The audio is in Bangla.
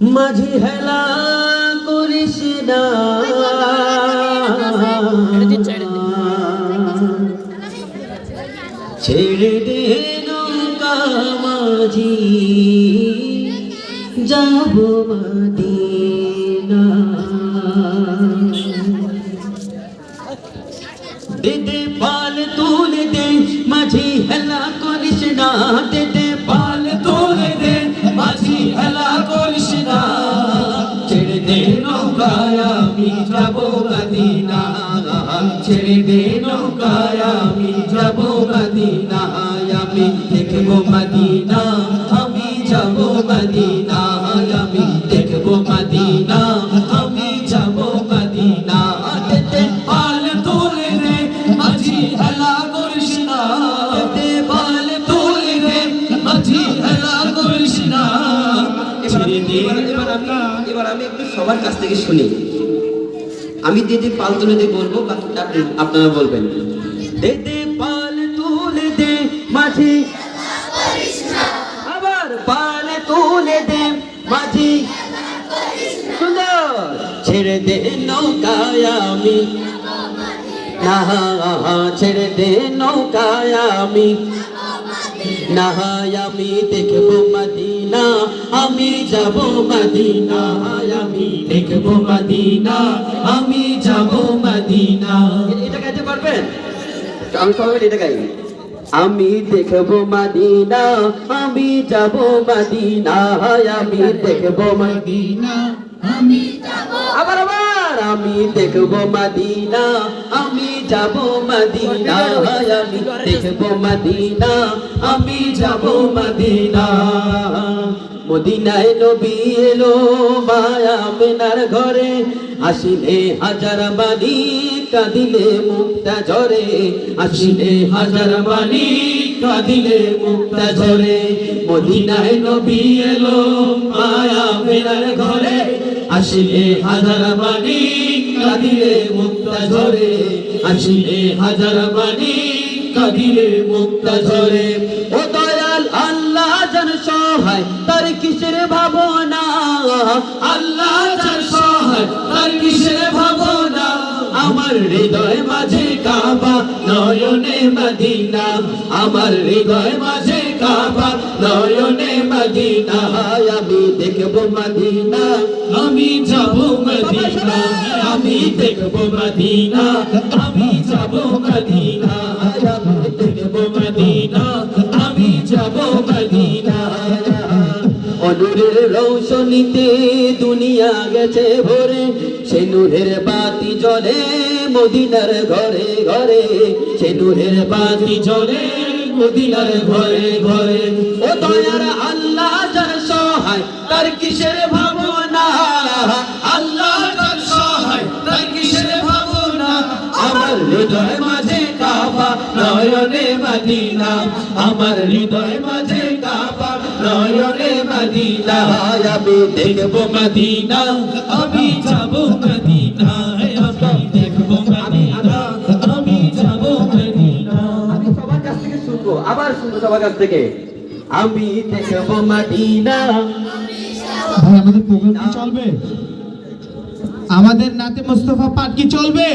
মাঝি হেলা করিস ছেড়ে দে মাঝি, যাব মদিনা। পাল তুলে দে, মাঝি হেলা করিস না দে দে আমি যাব মদিনা ছেড়ে দে নৌকায়, আমি যাব মদিনা আমি দেখব মদিনা, আমি যাব মদিনা আমি দেখব মদিনা, আমি যাব মদিনা পাল তুলে দে মাঝি হেলা করিস না। পাল তুলে দে মাঝি হেলা করিস না। এবার আমি এবার আমি একটু সবার কাছ থেকে শুনি। আমি যে পাল তুলে দিয়ে বলব আপনারা বলবেন। পাল তুলে দে মাঝি। আবার পাল তুলে দে মাঝি। ছেড়ে দে নৌকায় আমি। না ছেড়ে দে নৌকায় আমি। না আমি দেখব মদিনা আমি যাব মদিনা আমি দেখব মদিনা আমি যাব মদিনা। এটা গাইতে পারবেন? আমি সবাই এটা গাই আমি দেখব মদিনা আমি যাব মদিনা আমি দেখব মদিনা আবার আবার। আমি দেখব মদিনা, আমি যাব মদিনা আমি দেখব মদিনা, আমি যাব মদিনা। মদিনায় নবী এলো মায়া মেনার ঘরে, আসিলে হাজার বাণী, কাঁদিলে মুক্তা ঝরে, আসিলে হাজার বাণী। কাঁদিলে মুক্তা ঝরে। মদিনায় নবী এলো, মায়া মেনার ঘরে। আসিলে হাজার বাণী, কাঁদিলে মুক্তা ঝরে। আসিলে হাজার বাণী, কাঁদিলে মুক্তা ঝরে। ও দয়াল আল্লাহ জন সহায়, তার কিসের ভাবনা? আল্লাহ জন সহায়, তার কিসের ভাবনা? আমার হৃদয় নয়নে মদিনা, আমার হৃদয় মাঝে কাবা নয়নে মদিনা আমি দেখব মদিনা। আমি যাব মদিনা, আমি দেখব মদিনা। আমি যাব মদিনা আমি দেখব মদিনা। আমি যাব মদিনা অনুরের রৌশনীতে দুনিয়া গেছে ভরে। সে নূরের বাতি জলে মদিনার ঘরে ঘরে। সে নূরের বাতি জলে মদিনার ঘরে ঘরে। ও দয়ার আল্লাহ যার সহায়, তার কিসের ভাবনা নয়নে মদিনা আমার হৃদয় মাঝে কাবা নয়নে মদিনা আমি দেখব মদিনা আমি যাব মদিনা আমি দেখব মদিনা আমি যাব মদিনা। আমি সবার কাছ থেকে শুনব আবার শুনব সবার কাছ থেকে। আমি দেখব মদিনা। ভাই আমাদের প্রোগ্রাম কি চলবে? আমাদের নাতে মোস্তফা পাঠ কি চলবে?